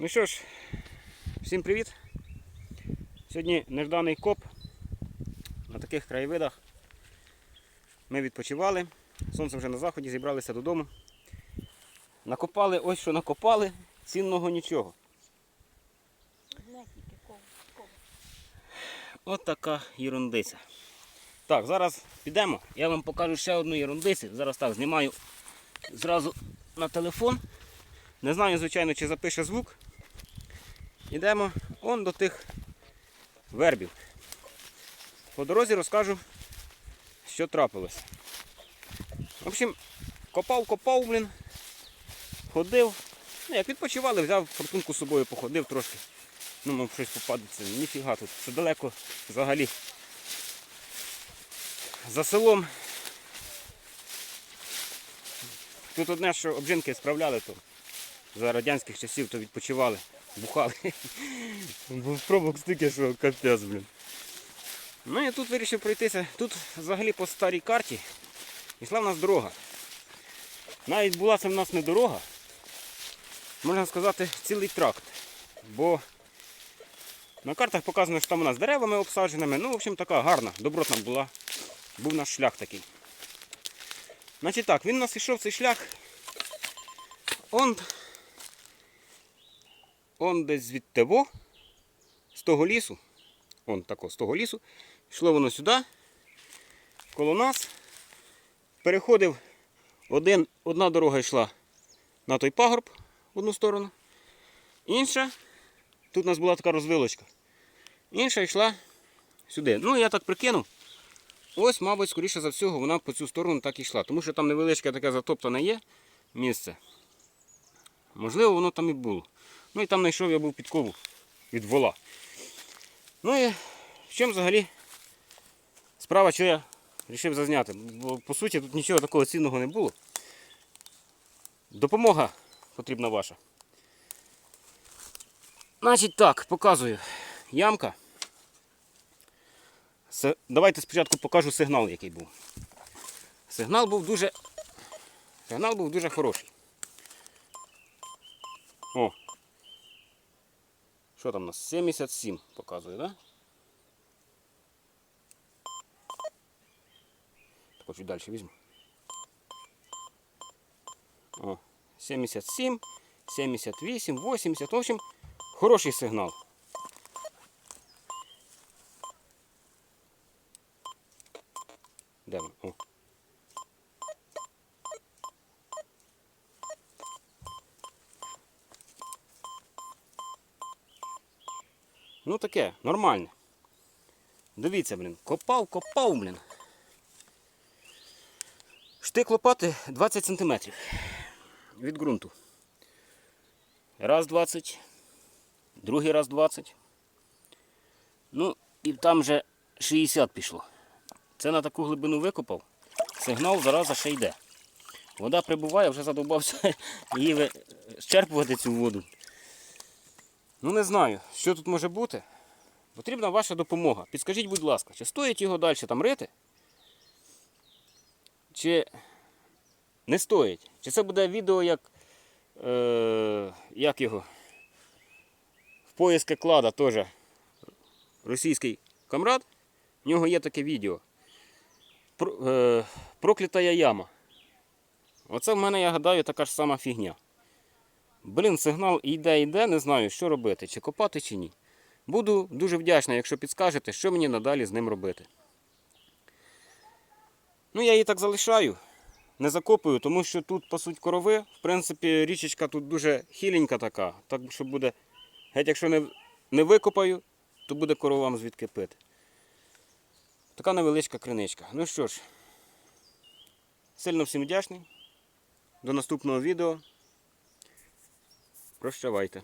Ну що ж, всім привіт. Сьогодні нежданий коп на таких краєвидах. Ми відпочивали, сонце вже на заході, зібралися додому. Накопали ось що накопали, цінного нічого. От така ерундиця. Так, зараз підемо. Я вам покажу ще одну ерундицю. Зараз так знімаю зразу на телефон. Не знаю, звичайно, чи запише звук. Йдемо он до тих вербів. По дорозі розкажу, що трапилось. В общем, копав, копав, блін. Ходив. Ну, як відпочивали, взяв фортунку з собою, походив трошки. Ну, мав щось попадеться. Ніфіга тут. Це далеко взагалі. За селом. Тут одне, що обжинки справляли, то за радянських часів то відпочивали, бухали. Був пробок стільки, що капець, блін. Ну я тут вирішив пройтися. Тут взагалі по старій карті йшла в нас дорога. Навіть була це в нас не дорога, можна сказати, цілий тракт. Бо на картах показано, що там у нас деревами обсадженими. Ну, в общем, така гарна, добротна була. Був наш шлях такий. Значить так, він у нас йшов цей шлях. Он, он десь звідти во, з того лісу. Он тако, з того лісу. Йшло воно сюди, коло нас. Переходив один, одна дорога йшла на той пагорб в одну сторону. Інша Тут у нас була така розвилочка. Інша йшла сюди. Ну, я так прикинув. Ось, мабуть, скоріше за всього, вона по цю сторону так і йшла. Тому що там невеличке таке затоптане є місце. Можливо, воно там і було. Ну і там знайшов я був підкову від вола. Ну і в чому взагалі справа, що я вирішив зазняти. Бо по суті тут нічого такого цінного не було. Допомога потрібна ваша. Значить так, показую. Ямка. Давайте спочатку покажу сигнал, який був. Сигнал був дуже. Сигнал був дуже хороший. О. Що там у нас? 77 показує, так? Да? Так чуть далі візьму. О, 77, 78, 80. В общем, Хороший сигнал. Де він? О. Ну таке, нормальне. Дивіться, блін, копав, копав, блін. Штик лопати 20 см від ґрунту. Раз 20 другий раз 20. Ну, і там вже 60 пішло. Це на таку глибину викопав. Сигнал зараза ще йде. Вода прибуває, вже задовбався її щерпувати цю воду. Ну не знаю, що тут може бути. Потрібна ваша допомога. Підскажіть, будь ласка, чи стоїть його далі там рити? Чи не стоїть? Чи це буде відео як. Е, як його? поиски клада теж російський камрад. В нього є таке відео. Про, е, проклятая яма. Оце в мене, я гадаю, така ж сама фігня. Блін, сигнал йде, йде, не знаю, що робити, чи копати, чи ні. Буду дуже вдячний, якщо підскажете, що мені надалі з ним робити. Ну, я її так залишаю, не закопую, тому що тут пасуть корови. В принципі, річечка тут дуже хіленька така, так що буде Геть якщо не, не викопаю, то буде коровам звідки пити. Така невеличка криничка. Ну що ж, сильно всім вдячний. До наступного відео. Прощавайте.